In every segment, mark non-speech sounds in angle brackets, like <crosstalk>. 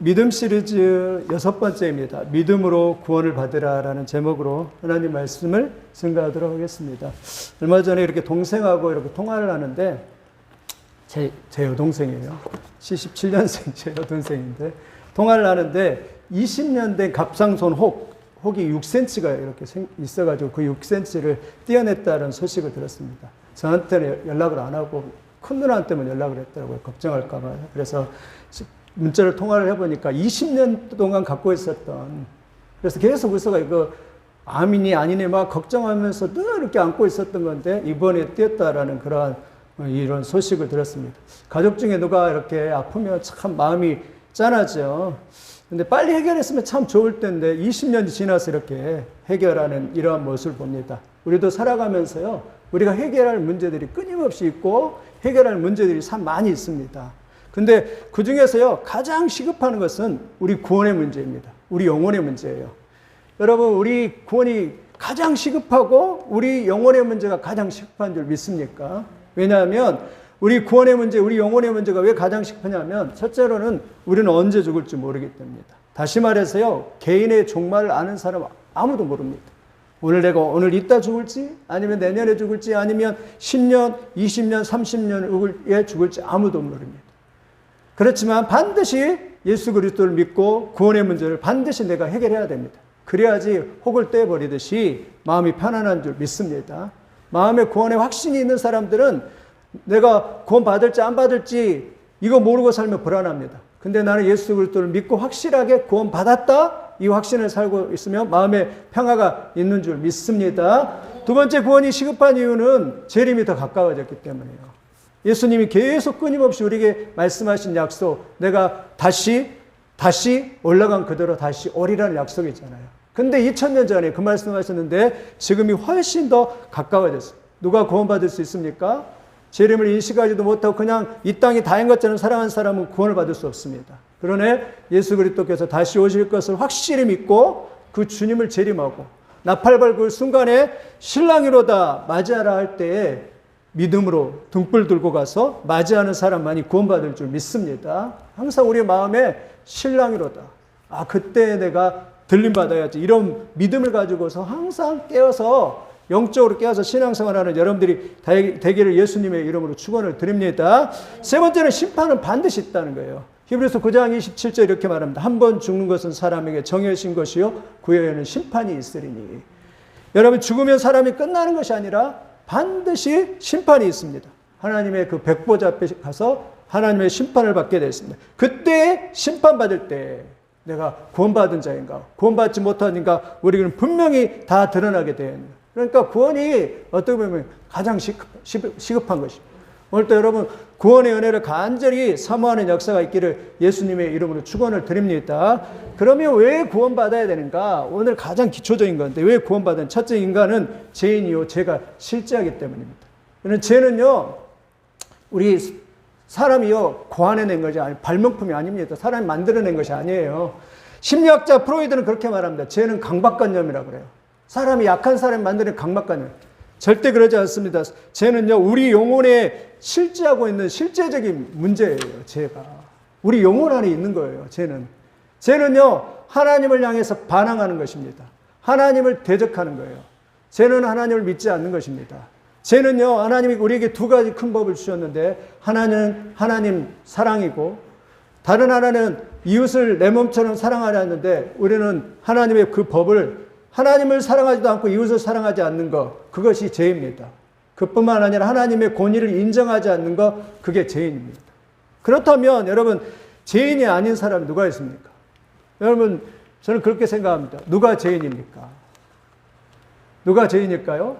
믿음 시리즈 여섯 번째입니다. 믿음으로 구원을 받으라라는 제목으로 하나님 말씀을 증가하도록 하겠습니다. 얼마 전에 이렇게 동생하고 이렇게 통화를 하는데 제, 제 여동생이에요. 77년생 제 여동생인데 통화를 하는데 20년 된 갑상선 혹 혹이 6cm가 이렇게 생- 있어가지고 그 6cm를 떼어냈다는 소식을 들었습니다. 저한테는 연락을 안 하고 큰 누나한테만 연락을 했더라고요. 걱정할까봐. 그래서 시- 문자를 통화를 해보니까 20년 동안 갖고 있었던 그래서 계속 의사가 이거 암이니 아니니 막 걱정하면서 늘 이렇게 안고 있었던 건데 이번에 띄었다라는 그러한 이런 소식을 들었습니다. 가족 중에 누가 이렇게 아프면 참 마음이 짠하죠. 근데 빨리 해결했으면 참 좋을 텐데 20년이 지나서 이렇게 해결하는 이러한 모습을 봅니다. 우리도 살아가면서요. 우리가 해결할 문제들이 끊임없이 있고 해결할 문제들이 참 많이 있습니다. 근데 그 중에서요. 가장 시급한 것은 우리 구원의 문제입니다. 우리 영혼의 문제예요. 여러분, 우리 구원이 가장 시급하고 우리 영혼의 문제가 가장 시급한 줄 믿습니까? 왜냐하면 우리 구원의 문제, 우리 영혼의 문제가 왜 가장 시급하냐면 첫째로는 우리는 언제 죽을지 모르기 때문입니다. 다시 말해서요, 개인의 종말을 아는 사람 아무도 모릅니다. 오늘 내가 오늘 이따 죽을지, 아니면 내년에 죽을지, 아니면 10년, 20년, 30년 후에 죽을지 아무도 모릅니다. 그렇지만 반드시 예수 그리스도를 믿고 구원의 문제를 반드시 내가 해결해야 됩니다. 그래야지 혹을 떼버리듯이 마음이 편안한 줄 믿습니다. 마음에 구원의 확신이 있는 사람들은 내가 구원 받을지 안 받을지 이거 모르고 살면 불안합니다. 근데 나는 예수 그리스도를 믿고 확실하게 구원 받았다 이 확신을 살고 있으면 마음에 평화가 있는 줄 믿습니다. 두 번째 구원이 시급한 이유는 재림이 더 가까워졌기 때문이에요. 예수님이 계속 끊임없이 우리에게 말씀하신 약속, 내가 다시, 다시 올라간 그대로 다시 오리라는 약속이 있잖아요. 근데 2000년 전에 그 말씀하셨는데 지금이 훨씬 더 가까워졌어요. 누가 구원받을 수 있습니까? 재림을 인식하지도 못하고 그냥 이 땅이 다인 것처럼 살아간 사람은 구원을 받을 수 없습니다. 그러네 예수 그리스도께서 다시 오실 것을 확실히 믿고 그 주님을 재림하고 나팔 밟을 순간에 신랑이로다 맞이하라 할 때에 믿음으로 등불 들고 가서 맞이하는 사람만이 구원받을 줄 믿습니다. 항상 우리 마음에 신랑이로다. 아, 그때 내가 들림받아야지. 이런 믿음을 가지고서 항상 깨어서 영적으로 깨어서 신앙생활하는 여러분들이 되기를 예수님의 이름으로 축원을 드립니다. 세 번째는 심판은 반드시 있다는 거예요. 히브리서 9장 27절 이렇게 말합니다. 한 번 죽는 것은 사람에게 정해진 것이요 그 후에는 심판이 있으리니. 여러분 죽으면 사람이 끝나는 것이 아니라 반드시 심판이 있습니다. 하나님의 그 백보자 앞에 가서 하나님의 심판을 받게 되었습니다. 그때 심판받을 때 내가 구원받은 자인가, 구원받지 못하는가, 우리는 분명히 다 드러나게 되는 그러니까 구원이 어떻게 보면 가장 시급, 시급한 것입니다. 오늘도 여러분 구원의 은혜를 간절히 사모하는 역사가 있기를 예수님의 이름으로 축원을 드립니다. 그러면 왜 구원받아야 되는가? 오늘 가장 기초적인 건데 왜 구원받은 첫째 인간은 죄인이요 죄가 실제하기 때문입니다. 그는 죄는요 우리 사람이요 고안해낸 것이 아니 발명품이 아닙니다. 사람이 만들어낸 것이 아니에요. 심리학자 프로이드는 그렇게 말합니다. 죄는 강박관념이라고 그래요. 사람이 약한 사람이 만드는 강박관념. 절대 그러지 않습니다. 죄는요, 우리 영혼에 실제하고 있는 실제적인 문제예요, 죄가. 우리 영혼 안에 있는 거예요, 죄는. 죄는요, 하나님을 향해서 반항하는 것입니다. 하나님을 대적하는 거예요. 죄는 하나님을 믿지 않는 것입니다. 죄는요, 하나님이 우리에게 두 가지 큰 법을 주셨는데, 하나는 하나님 사랑이고, 다른 하나는 이웃을 내 몸처럼 사랑하려 하는데, 우리는 하나님의 그 법을 하나님을 사랑하지도 않고 이웃을 사랑하지 않는 것, 그것이 죄입니다. 그뿐만 아니라 하나님의 권위를 인정하지 않는 것, 그게 죄인입니다. 그렇다면 여러분, 죄인이 아닌 사람이 누가 있습니까? 여러분, 저는 그렇게 생각합니다. 누가 죄인입니까? 누가 죄인일까요?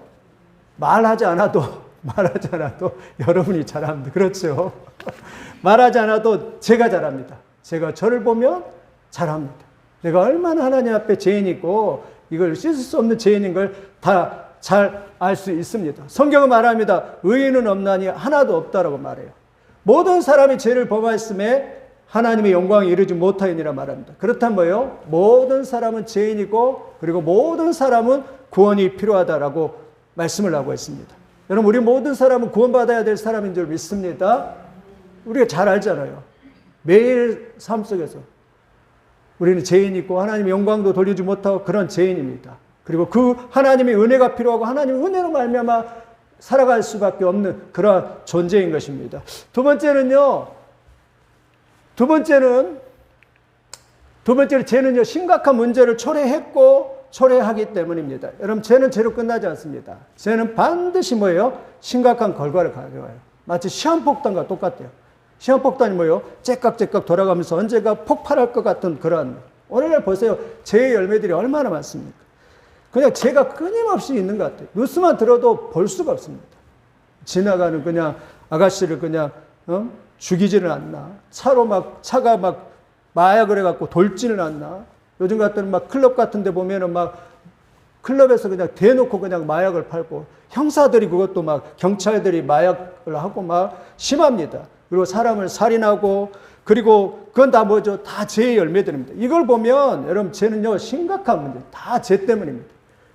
말하지 않아도, <laughs> 말하지 않아도 여러분이 잘합니다. 그렇죠? <laughs> 말하지 않아도 제가 잘합니다. 제가 저를 보면 잘합니다. 내가 얼마나 하나님 앞에 죄인이고, 이걸 씻을 수 없는 죄인인 걸 다 잘 알 수 있습니다. 성경은 말합니다. 의인은 없나니 하나도 없다라고 말해요. 모든 사람이 죄를 범하였음에 하나님의 영광에 이르지 못하였니라 말합니다. 그렇다면 뭐예요? 모든 사람은 죄인이고 그리고 모든 사람은 구원이 필요하다라고 말씀을 하고 있습니다. 여러분 우리 모든 사람은 구원받아야 될 사람인 줄 믿습니다. 우리가 잘 알잖아요. 매일 삶 속에서 우리는 죄인이 있고 하나님의 영광도 돌리지 못하고 그런 죄인입니다. 그리고 그 하나님의 은혜가 필요하고 하나님의 은혜로 말미암아 살아갈 수밖에 없는 그러한 존재인 것입니다. 두 번째는요. 두 번째는 두 번째로 죄는요 심각한 문제를 초래했고 초래하기 때문입니다. 여러분 죄는 죄로 끝나지 않습니다. 죄는 반드시 뭐예요? 심각한 결과를 가져와요. 마치 시한폭탄과 똑같아요. 시한폭탄이 뭐예요? 째깍째깍 돌아가면서 언제가 폭발할 것 같은 그런 오늘날 보세요. 죄의 열매들이 얼마나 많습니까? 그냥 죄가 끊임없이 있는 것 같아요. 뉴스만 들어도 볼 수가 없습니다. 지나가는 그냥 아가씨를 그냥 어? 죽이지는 않나. 차로 막 차가 막 마약을 해갖고 돌지는 않나. 요즘 같은 막 클럽 같은 데 보면은 막 클럽에서 그냥 대놓고 그냥 마약을 팔고 형사들이 그것도 막 경찰들이 마약을 하고 막 심합니다. 그리고 사람을 살인하고 그리고 그건 다 뭐죠? 다 죄의 열매들입니다. 이걸 보면 여러분 죄는요 심각한 문제, 다 죄 때문입니다.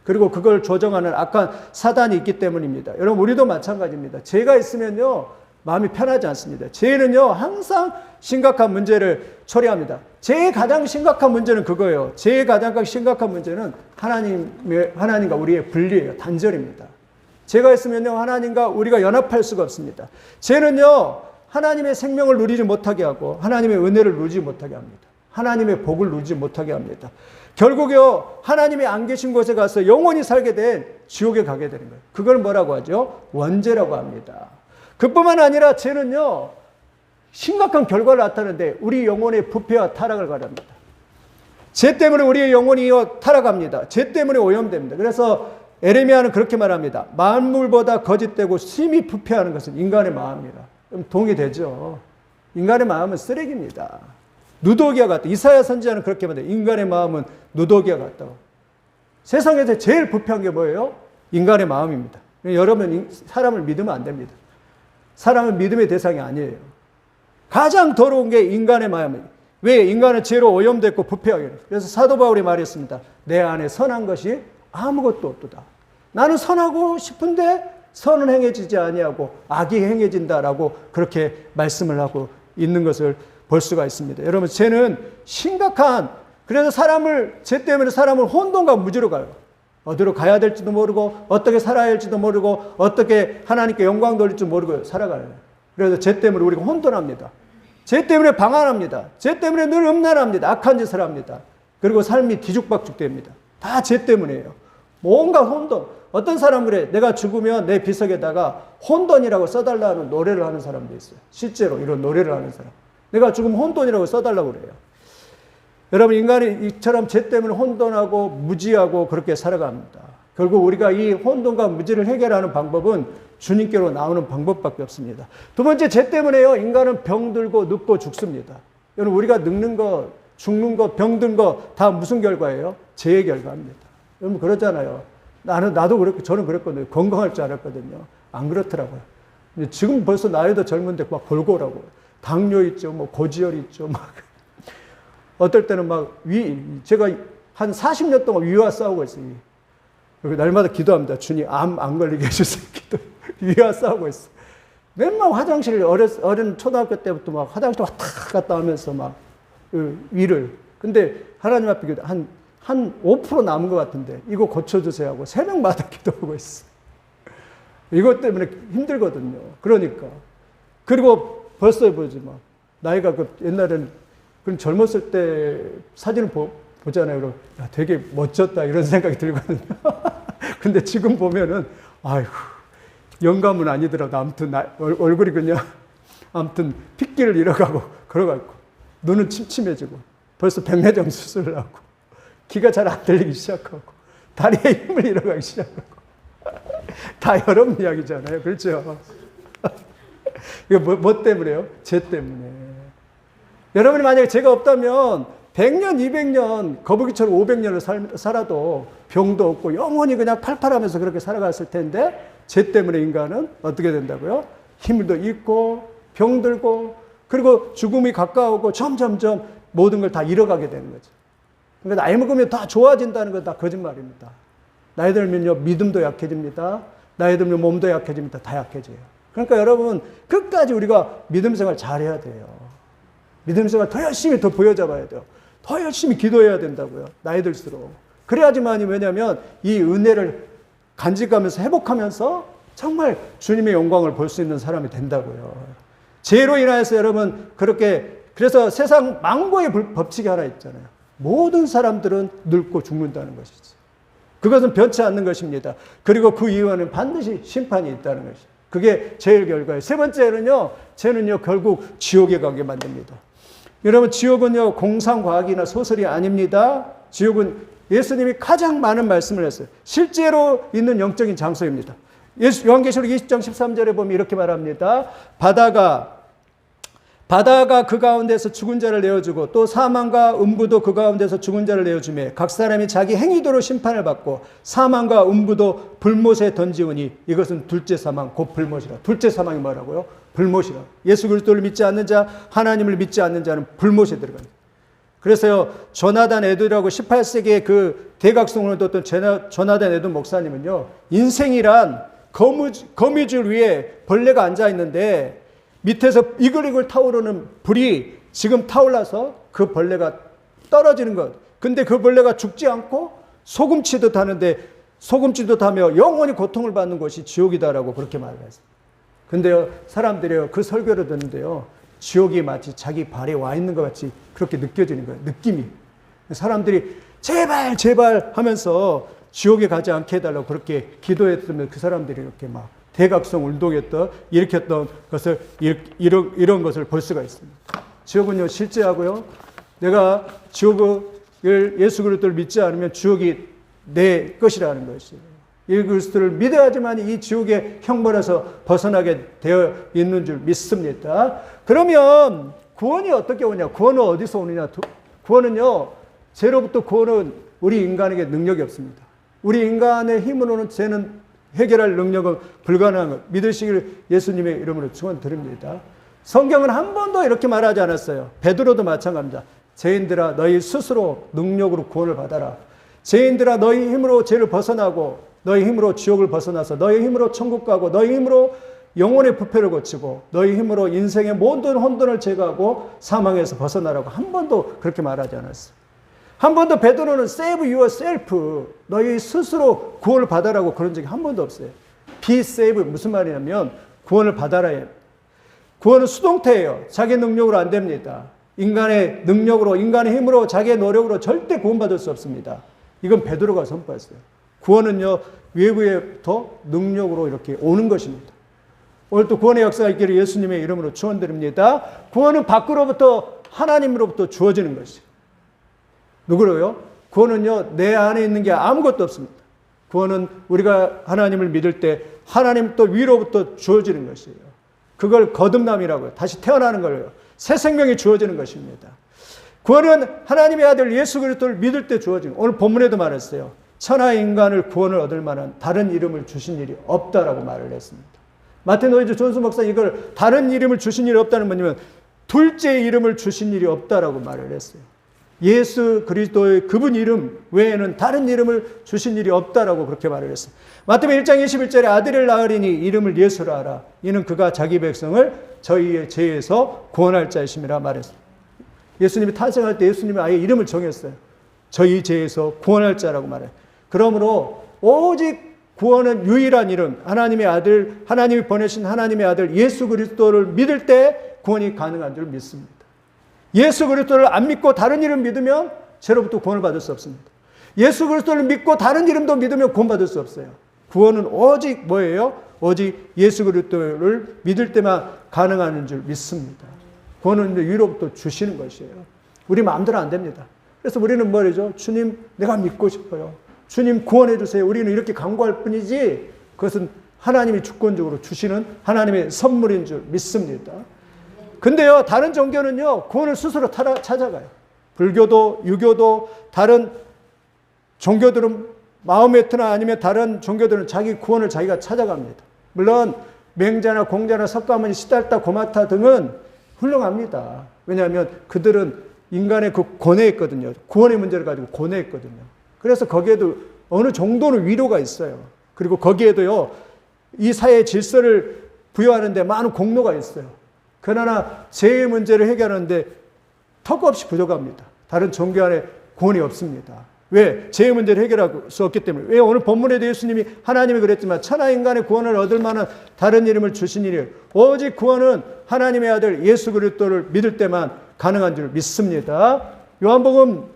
그리고 그걸 조정하는 악한 사단이 있기 때문입니다. 여러분 우리도 마찬가지입니다. 죄가 있으면요 마음이 편하지 않습니다. 죄는요 항상 심각한 문제를 처리합니다. 죄의 가장 심각한 문제는 그거예요. 죄의 가장 심각한 문제는 하나님의 하나님과 우리의 분리예요. 단절입니다. 죄가 있으면요 하나님과 우리가 연합할 수가 없습니다. 죄는요 하나님의 생명을 누리지 못하게 하고 하나님의 은혜를 누리지 못하게 합니다. 하나님의 복을 누리지 못하게 합니다. 결국요 하나님이 안 계신 곳에 가서 영원히 살게 된 지옥에 가게 되는 거예요. 그걸 뭐라고 하죠? 원죄라고 합니다. 그뿐만 아니라 죄는요 심각한 결과를 나타내는데 우리 영혼의 부패와 타락을 가릅니다. 죄 때문에 우리의 영혼이 타락합니다. 죄 때문에 오염됩니다. 그래서 에레미야는 그렇게 말합니다. 만물보다 거짓되고 심히 부패하는 것은 인간의 마음이라. 그럼 동의되죠. 인간의 마음은 쓰레기입니다. 누더기와 같다. 이사야 선지자는 그렇게 말해요. 인간의 마음은 누더기와 같다고. 세상에서 제일 부패한 게 뭐예요? 인간의 마음입니다. 여러분 사람을 믿으면 안 됩니다. 사람은 믿음의 대상이 아니에요. 가장 더러운 게 인간의 마음이에요. 왜? 인간은 죄로 오염됐고 부패하게. 그래서 사도 바울이 말했습니다. 내 안에 선한 것이 아무것도 없도다. 나는 선하고 싶은데 선은 행해지지 아니하고 악이 행해진다라고 그렇게 말씀을 하고 있는 것을 볼 수가 있습니다. 여러분 죄는 심각한 그래서 사람을 죄 때문에 사람을 혼돈과 무지로 가요. 어디로 가야 될지도 모르고 어떻게 살아야 할지도 모르고 어떻게 하나님께 영광 돌릴지 모르고 살아가요. 그래서 죄 때문에 우리가 혼돈합니다. 죄 때문에 방황합니다. 죄 때문에 늘 음란합니다. 악한 짓을 합니다. 그리고 삶이 뒤죽박죽됩니다. 다 죄 때문이에요. 뭔가 혼돈. 어떤 사람 그래. 내가 죽으면 내 비석에다가 혼돈이라고 써달라는 노래를 하는 사람도 있어요. 실제로 이런 노래를 하는 사람. 내가 죽으면 혼돈이라고 써달라고 그래요. 여러분, 인간이 이처럼 죄 때문에 혼돈하고 무지하고 그렇게 살아갑니다. 결국 우리가 이 혼돈과 무지를 해결하는 방법은 주님께로 나오는 방법밖에 없습니다. 두 번째, 죄 때문에요. 인간은 병들고 늙고 죽습니다. 여러분, 우리가 늙는 거, 죽는 거, 병든 거 다 무슨 결과예요? 죄의 결과입니다. 여러분, 그렇잖아요. 나는, 나도 그랬고, 저는 그랬거든요. 건강할 줄 알았거든요. 안 그렇더라고요. 지금 벌써 나이도 젊은데 막 골고라고. 당뇨 있죠, 뭐 고지혈 있죠, 막. 어떨 때는 막 위, 제가 한 40년 동안 위와 싸우고 있어요. 그리고 날마다 기도합니다. 주님, 암 안 걸리게 해주세요. 기도. 위와 싸우고 있어. 맨날 화장실 어렸, 어린 초등학교 때부터 막 화장실 왔다 갔다 하면서 막그 위를. 근데 하나님 앞에 한, 한 5% 남은 것 같은데 이거 고쳐주세요 하고 세 명마다 <laughs> 기도하고 있어. 이것 때문에 힘들거든요. 그러니까. 그리고 벌써 보지 마. 나이가 그 옛날에는 그럼 젊었을 때 사진을 보, 보잖아요. 그럼 야, 되게 멋졌다 이런 <laughs> 생각이 들거든요. <laughs> 근데 지금 보면은 아이고 영감은 아니더라도 아무튼 나, 얼굴이 그냥 <laughs> 아무튼 핏기를 잃어가고 걸어가고 눈은 침침해지고 벌써 백내장 수술을 하고 귀가 잘 안 들리기 시작하고 다리에 힘을 잃어가기 시작하고 <laughs> 다 여러분 이야기잖아요. 그렇죠? <laughs> 이거 뭐, 뭐 때문에요? 죄 때문에. 여러분이 만약에 죄가 없다면 100년, 200년, 거북이처럼 500년을 살, 살아도 병도 없고 영원히 그냥 팔팔하면서 그렇게 살아갔을 텐데 죄 때문에 인간은 어떻게 된다고요? 힘도 잃고 병들고 그리고 죽음이 가까우고 점점점 모든 걸 다 잃어가게 되는 거죠. 그러니까 나이 먹으면 다 좋아진다는 건 다 거짓말입니다. 나이 들면요 믿음도 약해집니다. 나이 들면 몸도 약해집니다. 다 약해져요. 그러니까 여러분 끝까지 우리가 믿음 생활 잘해야 돼요. 믿음 생활 더 열심히 더 보여잡아야 돼요. 더 열심히 기도해야 된다고요. 나이 들수록. 그래야지만이 왜냐면 이 은혜를 간직하면서 회복하면서 정말 주님의 영광을 볼 수 있는 사람이 된다고요. 죄로 인하여서 여러분 그렇게 그래서 세상 망고의 불- 법칙이 하나 있잖아요. 모든 사람들은 늙고 죽는다는 것이지. 그것은 변치 않는 것입니다. 그리고 그 이유에는 반드시 심판이 있다는 것이. 그게 제일 결과예요. 세 번째는요, 죄는요, 결국 지옥에 가게 만듭니다. 여러분, 지옥은요, 공상과학이나 소설이 아닙니다. 지옥은 예수님이 가장 많은 말씀을 했어요. 실제로 있는 영적인 장소입니다. 예수, 요한계시록 20장 13절에 보면 이렇게 말합니다. 바다가 바다가 그 가운데서 죽은 자를 내어주고 또 사망과 음부도 그 가운데서 죽은 자를 내어주며 각 사람이 자기 행위대로 심판을 받고 사망과 음부도 불못에 던지우니 이것은 둘째 사망 곧 불못이라. 둘째 사망이 뭐라고요? 불못이라. 예수 그리스도를 믿지 않는 자, 하나님을 믿지 않는 자는 불못에 들어갑니다. 그래서요, 조나단 에드라고 18세기에 그 대각성을 뒀던 조나단 에드 목사님은요, 인생이란 거미줄, 거미줄 위에 벌레가 앉아 있는데 밑에서 이글이글 타오르는 불이 지금 타올라서 그 벌레가 떨어지는 것. 근데 그 벌레가 죽지 않고 소금치듯 하는데 소금치듯 하며 영원히 고통을 받는 것이 지옥이다라고 그렇게 말을 했어요. 근데요, 사람들이요, 그 설교를 듣는데요, 지옥이 마치 자기 발에 와 있는 것 같이 그렇게 느껴지는 거예요. 느낌이. 사람들이 제발, 제발 하면서 지옥에 가지 않게 해달라고 그렇게 기도했으면 그 사람들이 이렇게 막 대각성 운동했던, 일으켰던 것을, 이런, 이런 것을 볼 수가 있습니다. 지옥은요, 실제하고요, 내가 지옥을 예수 그리스도를 믿지 않으면 지옥이 내 것이라는 것이에요. 이 그리스도를 믿어야지만 이 지옥의 형벌에서 벗어나게 되어 있는 줄 믿습니다. 그러면 구원이 어떻게 오냐? 구원은 어디서 오느냐? 두- 구원은요, 죄로부터 구원은 우리 인간에게 능력이 없습니다. 우리 인간의 힘으로는 죄는 해결할 능력은 불가능한 것. 믿으시길 예수님의 이름으로 축원드립니다. 성경은 한 번도 이렇게 말하지 않았어요. 베드로도 마찬가지입니다. 죄인들아 너희 스스로 능력으로 구원을 받아라. 죄인들아 너희 힘으로 죄를 벗어나고 너희 힘으로 지옥을 벗어나서 너희 힘으로 천국 가고 너희 힘으로 영혼의 부패를 고치고 너희 힘으로 인생의 모든 혼돈을 제거하고 사망에서 벗어나라고 한 번도 그렇게 말하지 않았어요. 한 번도 베드로는 save yourself 너희 스스로 구원을 받아라고 그런 적이 한 번도 없어요. be save 무슨 말이냐면 구원을 받아라예요. 구원은 수동태예요. 자기 능력으로 안 됩니다. 인간의 능력으로, 인간의 힘으로, 자기의 노력으로 절대 구원받을 수 없습니다. 이건 베드로가 선포했어요. 구원은요, 외부에부터 능력으로 이렇게 오는 것입니다. 오늘 또 구원의 역사가 있기를 예수님의 이름으로 축원드립니다. 구원은 밖으로부터 하나님으로부터 주어지는 것이에요. 누구로요? 구원은요, 내 안에 있는 게 아무것도 없습니다. 구원은 우리가 하나님을 믿을 때 하나님 또 위로부터 주어지는 것이에요. 그걸 거듭남이라고요. 다시 태어나는 거예요. 새 생명이 주어지는 것입니다. 구원은 하나님의 아들 예수 그리스도를 믿을 때 주어지는 오늘 본문에도 말했어요. 천하 인간을 구원을 얻을 만한 다른 이름을 주신 일이 없다라고 말을 했습니다. 마틴 노이즈 존스 목사 이걸 다른 이름을 주신 일이 없다는 뭐냐면 둘째 이름을 주신 일이 없다라고 말을 했어요. 예수 그리스도의 그분 이름 외에는 다른 이름을 주신 일이 없다라고 그렇게 말을 했어요. 마태복음 1장 21절에 아들을 낳으리니 이름을 예수라 하라. 이는 그가 자기 백성을 저희의 죄에서 구원할 자이심이라 말했어요. 예수님이 탄생할 때 예수님이 아예 이름을 정했어요. 저희 죄에서 구원할 자라고 말해요. 그러므로 오직 구원은 유일한 이름, 하나님의 아들, 하나님이 보내신 하나님의 아들 예수 그리스도를 믿을 때 구원이 가능한 줄 믿습니다. 예수 그리스도를 안 믿고 다른 이름 믿으면 죄로부터 구원을 받을 수 없습니다. 예수 그리스도를 믿고 다른 이름도 믿으면 구원받을 수 없어요. 구원은 오직 뭐예요? 오직 예수 그리스도를 믿을 때만 가능한 줄 믿습니다. 구원은 위로부터 주시는 것이에요. 우리 마음대로 안 됩니다. 그래서 우리는 뭐죠? 주님, 내가 믿고 싶어요. 주님 구원해 주세요. 우리는 이렇게 간구할 뿐이지 그것은 하나님이 주권적으로 주시는 하나님의 선물인 줄 믿습니다. 근데요, 다른 종교는요, 구원을 스스로 찾아가요. 불교도, 유교도, 다른 종교들은 마음에트나 아니면 다른 종교들은 자기 구원을 자기가 찾아갑니다. 물론, 맹자나 공자나 석가모니, 시달타, 고마타 등은 훌륭합니다. 왜냐하면 그들은 인간의 그 고뇌했거든요. 구원의 문제를 가지고 고뇌했거든요. 그래서 거기에도 어느 정도는 위로가 있어요. 그리고 거기에도요, 이 사회의 질서를 부여하는데 많은 공로가 있어요. 그러나 죄의 문제를 해결하는데 턱없이 부족합니다. 다른 종교 안에 구원이 없습니다. 왜? 죄의 문제를 해결할 수 없기 때문에. 왜? 오늘 본문에도 예수님이 하나님이 그랬지만 천하 인간의 구원을 얻을 만한 다른 이름을 주신 이니 오직 구원은 하나님의 아들 예수 그리스도를 믿을 때만 가능한 줄 믿습니다. 요한복음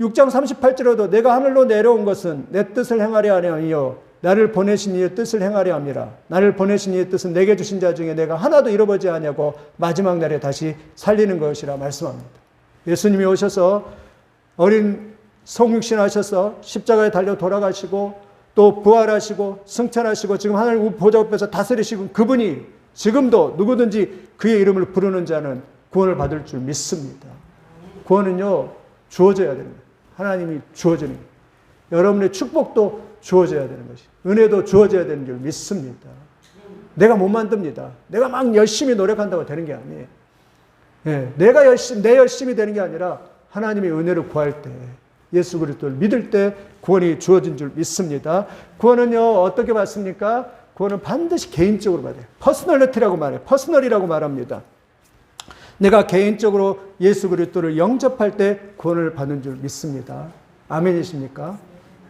6장 38절에도 내가 하늘로 내려온 것은 내 뜻을 행하려 하려 아니요 나를 보내신 이의 뜻을 행하려 함이라. 나를 보내신 이의 뜻은 내게 주신 자 중에 내가 하나도 잃어버지 아니하고 마지막 날에 다시 살리는 것이라 말씀합니다. 예수님이 오셔서 어린 성육신 하셔서 십자가에 달려 돌아가시고 또 부활하시고 승천하시고 지금 하늘 보좌 앞에서 다스리시고 그분이 지금도 누구든지 그의 이름을 부르는 자는 구원을 받을 줄 믿습니다. 구원은요 주어져야 거예요. 하나님이 주어지는 거예요. 여러분의 축복도 주어져야 되는 것이 은혜도 주어져야 되는 줄 믿습니다. 내가 못 만듭니다. 내가 막 열심히 노력한다고 되는 게 아니에요. 예, 내가 열심 내 열심히 되는 게 아니라 하나님의 은혜를 구할 때 예수 그리스도를 믿을 때 구원이 주어진 줄 믿습니다. 구원은요 어떻게 받습니까? 구원은 반드시 개인적으로 받아요. 퍼스널리티라고 말해요. 퍼스널이라고 말합니다. 내가 개인적으로 예수 그리스도를 영접할 때 구원을 받는 줄 믿습니다. 아멘이십니까?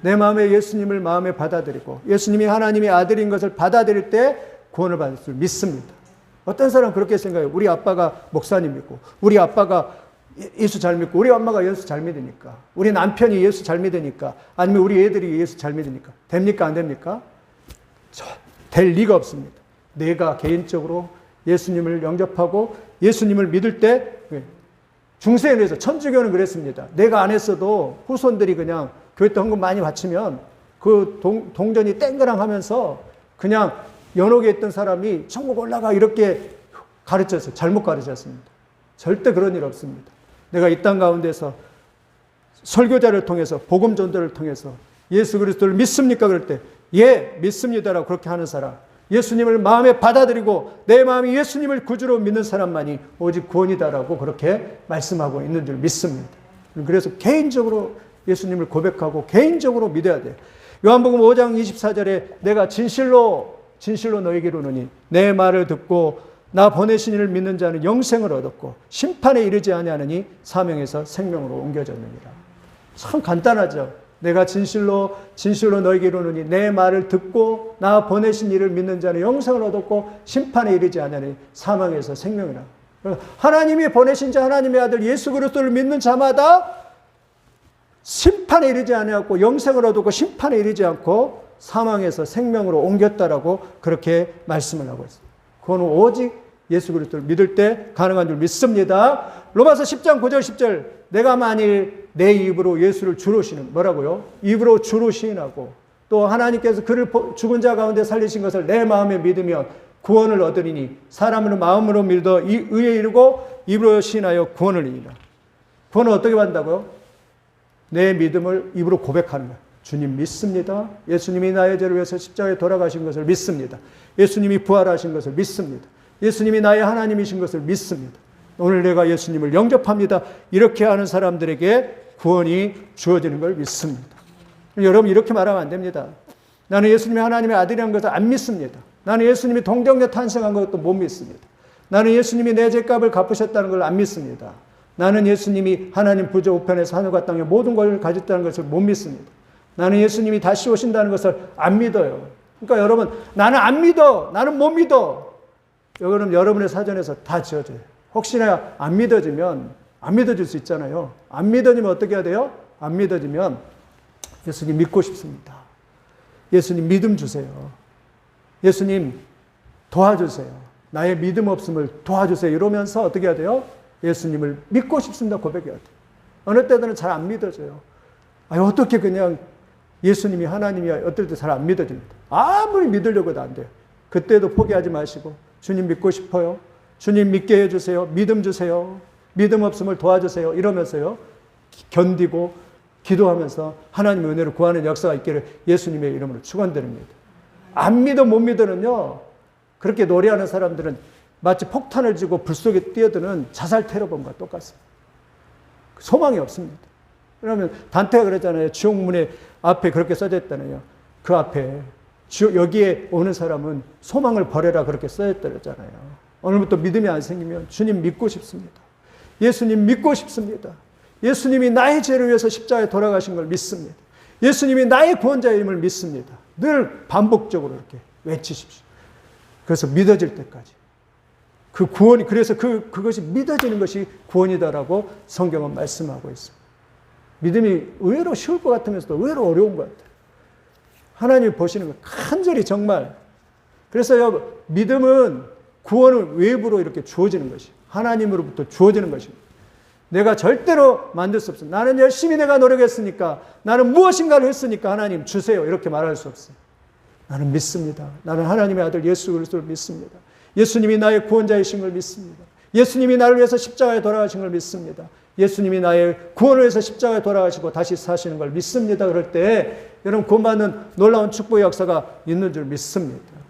내 마음에 예수님을 마음에 받아들이고 예수님이 하나님의 아들인 것을 받아들일 때 구원을 받을 줄 믿습니다. 어떤 사람은 그렇게 생각해요. 우리 아빠가 목사님이고 우리 아빠가 예수 잘 믿고 우리 엄마가 예수 잘 믿으니까 우리 남편이 예수 잘 믿으니까 아니면 우리 애들이 예수 잘 믿으니까 됩니까 안 됩니까? 될 리가 없습니다. 내가 개인적으로 예수님을 영접하고 예수님을 믿을 때 중세에 대해서 천주교는 그랬습니다. 내가 안 했어도 후손들이 그냥 교회 때 헌금 많이 바치면 그 동, 동전이 땡그랑 하면서 그냥 연옥에 있던 사람이 천국 올라가 이렇게 가르쳤어요. 잘못 가르쳤습니다. 절대 그런 일 없습니다. 내가 이 땅 가운데서 설교자를 통해서 복음 전도를 통해서 예수 그리스도를 믿습니까? 그럴 때 예, 믿습니다라고 그렇게 하는 사람. 예수님을 마음에 받아들이고 내 마음이 예수님을 구주로 믿는 사람만이 오직 구원이다라고 그렇게 말씀하고 있는 줄 믿습니다. 그래서 개인적으로 예수님을 고백하고 개인적으로 믿어야 돼요. 요한복음 5장 24절에 내가 진실로 진실로 너에게 이르노니 내 말을 듣고 나 보내신 이를 믿는 자는 영생을 얻었고 심판에 이르지 아니하느니 사명에서 생명으로 옮겨졌느니라. 참 간단하죠. 내가 진실로 진실로 너에게 이르노니 내 말을 듣고 나 보내신 이를 믿는 자는 영생을 얻었고 심판에 이르지 아니하니 사망에서 생명이라. 하나님이 보내신 자 하나님의 아들 예수 그리스도를 믿는 자마다 심판에 이르지 아니하고 영생을 얻었고 심판에 이르지 않고 사망에서 생명으로 옮겼다라고 그렇게 말씀을 하고 있습니다. 그건 오직 예수 그리스도를 믿을 때 가능한 줄 믿습니다. 로마서 10장 9절 10절 내가 만일 내 입으로 예수를 주로 시는 뭐라고요? 입으로 주로 시인하고 또 하나님께서 그를 죽은 자 가운데 살리신 것을 내 마음에 믿으면 구원을 얻으리니 사람으로 마음으로 믿어 의에 이르고 입으로 시인하여 구원을 이르라. 구원을 어떻게 받는다고요? 내 믿음을 입으로 고백하는 거예요. 주님 믿습니다. 예수님이 나의 죄를 위해서 십자가에 돌아가신 것을 믿습니다. 예수님이 부활하신 것을 믿습니다. 예수님이 나의 하나님이신 것을 믿습니다. 오늘 내가 예수님을 영접합니다. 이렇게 하는 사람들에게 구원이 주어지는 걸 믿습니다. 여러분 이렇게 말하면 안 됩니다. 나는 예수님이 하나님의 아들이라는 것을 안 믿습니다. 나는 예수님이 동정녀 탄생한 것도 못 믿습니다. 나는 예수님이 내 죄값을 갚으셨다는 걸 안 믿습니다. 나는 예수님이 하나님 부조 우편에서 하늘과 땅에 모든 걸 가졌다는 것을 못 믿습니다. 나는 예수님이 다시 오신다는 것을 안 믿어요. 그러니까 여러분, 나는 안 믿어. 나는 못 믿어. 여러분, 여러분의 사전에서 다 지어져요. 혹시나 안 믿어지면, 안 믿어질 수 있잖아요. 안 믿어지면 어떻게 해야 돼요? 안 믿어지면 예수님 믿고 싶습니다. 예수님 믿음 주세요. 예수님 도와주세요. 나의 믿음 없음을 도와주세요. 이러면서 어떻게 해야 돼요? 예수님을 믿고 싶습니다. 고백해야 돼요. 어느 때는 잘안 믿어져요. 아 어떻게 그냥 예수님이 하나님이야 어떨 때 잘 안 믿어집니다. 아무리 믿으려고 도 안 돼요. 그때도 포기하지 마시고 주님 믿고 싶어요. 주님 믿게 해주세요. 믿음 주세요. 믿음 없음을 도와주세요. 이러면서요. 견디고 기도하면서 하나님의 은혜를 구하는 역사가 있기를 예수님의 이름으로 축원드립니다. 안 믿어 못 믿어는요. 그렇게 노래하는 사람들은 마치 폭탄을 쥐고 불 속에 뛰어드는 자살 테러범과 똑같습니다. 소망이 없습니다. 그러면 단테가 그랬잖아요. 지옥문에 앞에 그렇게 써져 있다네요. 그 앞에 여기에 오는 사람은 소망을 버려라 그렇게 써있다잖아요. 오늘부터 믿음이 안 생기면 주님 믿고 싶습니다. 예수님 믿고 싶습니다. 예수님이 나의 죄를 위해서 십자가에 돌아가신 걸 믿습니다. 예수님이 나의 구원자임을 믿습니다. 늘 반복적으로 이렇게 외치십시오. 그래서 믿어질 때까지. 그 구원이, 그래서 그, 그것이 믿어지는 것이 구원이다라고 성경은 말씀하고 있습니다. 믿음이 의외로 쉬울 것 같으면서도 의외로 어려운 것 같아요. 하나님이 보시는 거 간절히 정말. 그래서 믿음은 구원은 외부로 이렇게 주어지는 것이 하나님으로부터 주어지는 것입니다. 내가 절대로 만들 수 없어. 나는 열심히 내가 노력했으니까, 나는 무엇인가를 했으니까 하나님 주세요. 이렇게 말할 수 없어요. 나는 믿습니다. 나는 하나님의 아들 예수 그리스도를 믿습니다. 예수님이 나의 구원자이신 걸 믿습니다. 예수님이 나를 위해서 십자가에 돌아가신 걸 믿습니다. 예수님이 나의 구원을 위해서 십자가에 돌아가시고 다시 사시는 걸 믿습니다. 그럴 때 여러분 구원받는 놀라운 축복의 역사가 있는 줄 믿습니다.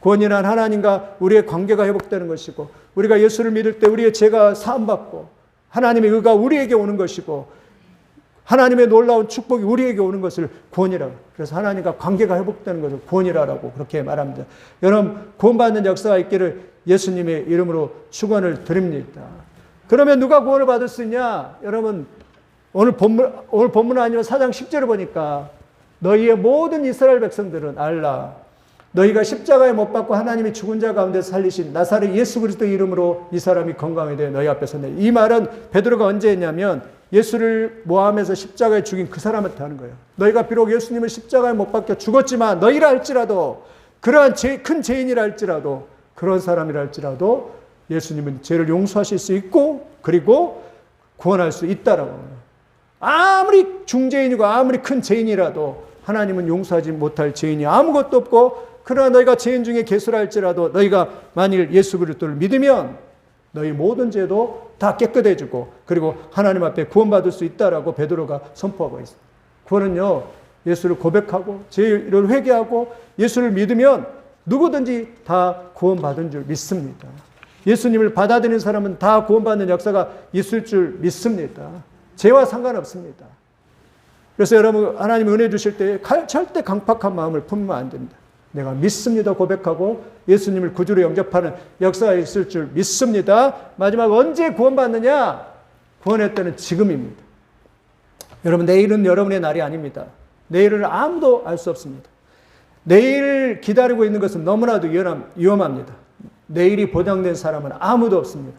구원이란 하나님과 우리의 관계가 회복되는 것이고 우리가 예수를 믿을 때 우리의 죄가 사함받고 하나님의 의가 우리에게 오는 것이고 하나님의 놀라운 축복이 우리에게 오는 것을 구원이라고. 그래서 하나님과 관계가 회복되는 것을 구원이라고 그렇게 말합니다. 여러분, 구원받는 역사가 있기를 예수님의 이름으로 축원을 드립니다. 그러면 누가 구원을 받을 수 있냐? 여러분, 오늘 본문, 오늘 본문 아니면 사장 10절을 보니까 너희의 모든 이스라엘 백성들은 알라. 너희가 십자가에 못 박고 하나님이 죽은 자 가운데 살리신 나사렛 예수 그리스도 이름으로 이 사람이 건강하게 되 너희 앞에 섰네. 이 말은 베드로가 언제 했냐면 예수를 모함해서 십자가에 죽인 그 사람한테 하는 거예요. 너희가 비록 예수님을 십자가에 못 박혀 죽었지만 너희라 할지라도 그러한 제, 큰 죄인이라 할지라도 그런 사람이라 할지라도 예수님은 죄를 용서하실 수 있고 그리고 구원할 수 있다라고 합니다. 아무리 중죄인이고 아무리 큰 죄인이라도 하나님은 용서하지 못할 죄인이 아무것도 없고 그러나 너희가 죄인 중에 개수할지라도 너희가 만일 예수 그리스도를 믿으면 너희 모든 죄도 다 깨끗해지고 그리고 하나님 앞에 구원받을 수 있다라고 베드로가 선포하고 있습니다. 구원은요 예수를 고백하고 죄를 회개하고 예수를 믿으면 누구든지 다 구원받은 줄 믿습니다. 예수님을 받아들이는 사람은 다 구원받는 역사가 있을 줄 믿습니다. 죄와 상관없습니다. 그래서 여러분 하나님 은혜 주실 때 절대 강팍한 마음을 품으면 안 됩니다. 내가 믿습니다 고백하고 예수님을 구주로 영접하는 역사가 있을 줄 믿습니다. 마지막 언제 구원받느냐? 구원의 때는 지금입니다. 여러분 내일은 여러분의 날이 아닙니다. 내일을 아무도 알 수 없습니다. 내일 기다리고 있는 것은 너무나도 위험합니다. 내일이 보장된 사람은 아무도 없습니다.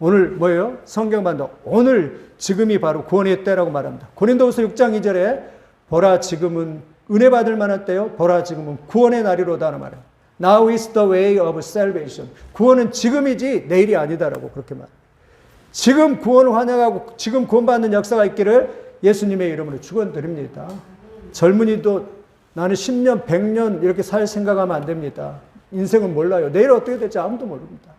오늘 뭐예요? 성경 반도 오늘 지금이 바로 구원의 때라고 말합니다. 고린도후서 6장 2절에 보라 지금은 은혜 받을 만한 때요. 보라 지금은 구원의 날이로다 하는 말이에요. Now is the way of salvation. 구원은 지금이지 내일이 아니다라고 그렇게 말. 지금 구원을 환영하고 지금 구원받는 역사가 있기를 예수님의 이름으로 축원드립니다. 젊은이도 나는 10년, 100년 이렇게 살 생각하면 안 됩니다. 인생은 몰라요. 내일 어떻게 될지 아무도 모릅니다.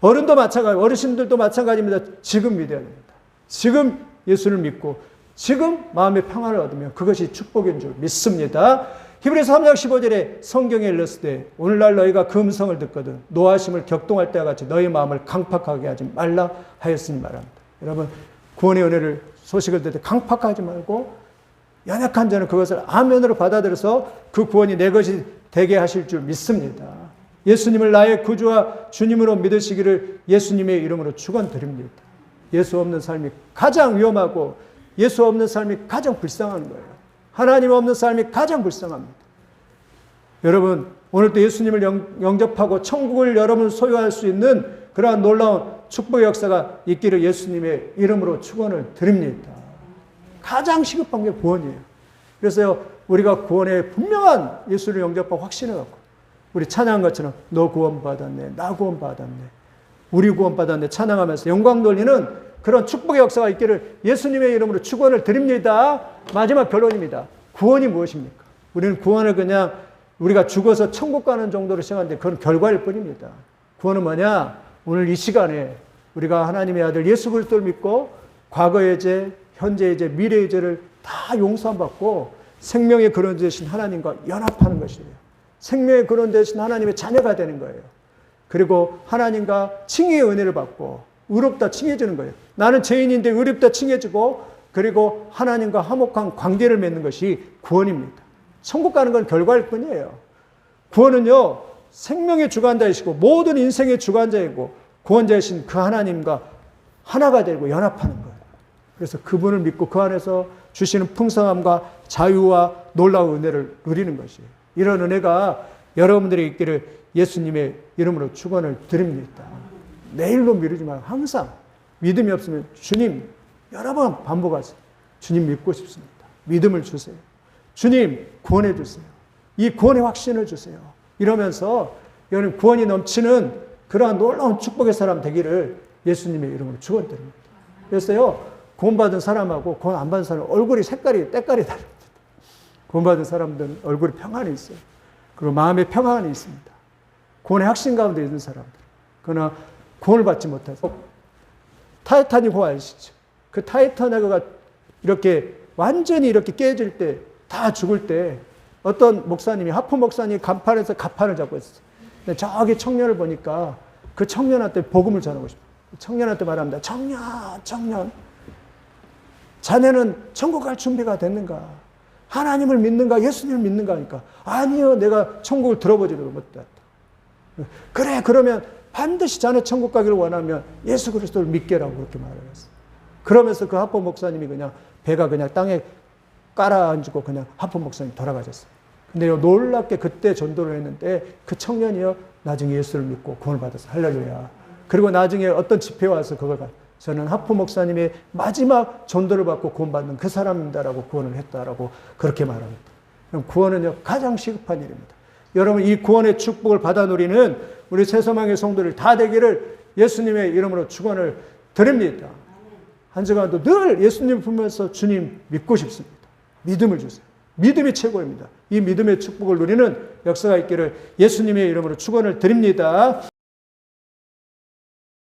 어른도 마찬가지, 어르신들도 마찬가지입니다. 지금 믿어야 됩니다. 지금 예수를 믿고 지금 마음의 평안을 얻으면 그것이 축복인 줄 믿습니다. 히브리서 3장 15절에 성경에 때 오늘날 너희가 그 음성을 듣거든 노하심을 격동할 때와 같이 너희 마음을 강팍하게 하지 말라 하였으니 말합니다. 여러분 구원의 은혜를 소식을 들을 때 강팍하지 말고 연약한 자는 그것을 아멘으로 받아들여서 그 구원이 내 것이 되게 하실 줄 믿습니다. 예수님을 나의 구주와 주님으로 믿으시기를 예수님의 이름으로 축원드립니다. 예수 없는 삶이 가장 위험하고 예수 없는 삶이 가장 불쌍한 거예요. 하나님 없는 삶이 가장 불쌍합니다. 여러분, 오늘도 예수님을 영, 접하고 천국을 여러분 소유할 수 있는 그러한 놀라운 축복의 역사가 있기를 예수님의 이름으로 축원을 드립니다. 가장 시급한 게 구원이에요. 그래서 우리가 구원에 분명한 예수를 영접하고 확신해갖고 우리 찬양한 것처럼 너 구원받았네, 나 구원받았네, 우리 구원받았네 찬양하면서 영광 돌리는 그런 축복의 역사가 있기를 예수님의 이름으로 축원을 드립니다. 마지막 결론입니다. 구원이 무엇입니까? 우리는 구원을 그냥 우리가 죽어서 천국 가는 정도로 생각하는데 그건 결과일 뿐입니다. 구원은 뭐냐? 오늘 이 시간에 우리가 하나님의 아들 예수 그리스도를 믿고 과거의 죄, 현재의 죄, 미래의 죄를 다 용서받고 생명의 근원 되신 하나님과 연합하는 것이에요. 생명의 근원 되신 하나님의 자녀가 되는 거예요. 그리고 하나님과 칭의의 은혜를 받고 의롭다 칭해지는 거예요. 나는 죄인인데 의롭다 칭해지고 그리고 하나님과 화목한 관계를 맺는 것이 구원입니다. 천국 가는 건 결과일 뿐이에요. 구원은요, 생명의 주관자이시고 모든 인생의 주관자이고 구원자이신 그 하나님과 하나가 되고 연합하는 거예요. 그래서 그분을 믿고 그 안에서 주시는 풍성함과 자유와 놀라운 은혜를 누리는 것이에요. 이런 은혜가 여러분들에게 있기를 예수님의 이름으로 축원을 드립니다. 내일로 미루지 말고 항상 믿음이 없으면 주님 여러 번 반복하세요. 주님 믿고 싶습니다. 믿음을 주세요. 주님 구원해 주세요. 이 구원의 확신을 주세요. 이러면서 여러분 구원이 넘치는 그러한 놀라운 축복의 사람 되기를 예수님의 이름으로 축원드립니다. 그래서요 구원받은 사람하고 구원 안 받은 사람 얼굴이 색깔이 때깔이 다릅니다. 구원받은 사람들은 얼굴이 평안이 있어요. 그리고 마음에 평안이 있습니다. 구원의 확신 가운데 있는 사람들. 그러나 구원을 받지 못해서 타이타닉 호 아시죠? 그 타이타닉가 이렇게 완전히 이렇게 깨질 때, 다 죽을 때, 어떤 목사님이, 하프 목사님이 간판에서 가판을 잡고 있었어요. 근데 저기 청년을 보니까 그 청년한테 복음을 전하고 싶어요. 청년한테 말합니다. 청년, 청년. 자네는 천국 갈 준비가 됐는가? 하나님을 믿는가? 예수님을 믿는가? 하니까 아니요. 내가 천국을 들어보지도 못했다. 그래, 그러면 반드시 자네 천국 가기를 원하면 예수 그리스도를 믿게라고 그렇게 말을 했어요. 그러면서 그 하포 목사님이 그냥 배가 그냥 땅에 깔아앉고 그냥 하포 목사님 돌아가셨어요. 근데요, 놀랍게 그때 전도를 했는데 그 청년이요, 나중에 예수를 믿고 구원을 받았어요. 할렐루야. 그리고 나중에 어떤 집회 와서 그걸 가 저는 하포 목사님의 마지막 전도를 받고 구원받는 그 사람입니다라고 구원을 했다라고 그렇게 말합니다. 구원은요, 가장 시급한 일입니다. 여러분, 이 구원의 축복을 받아 누리는 우리 새소망의 성도들 다 되기를 예수님의 이름으로 축원을 드립니다. 한 주간도 늘 예수님 품에서 주님 믿고 싶습니다. 믿음을 주세요. 믿음이 최고입니다. 이 믿음의 축복을 누리는 역사가 있기를 예수님의 이름으로 축원을 드립니다.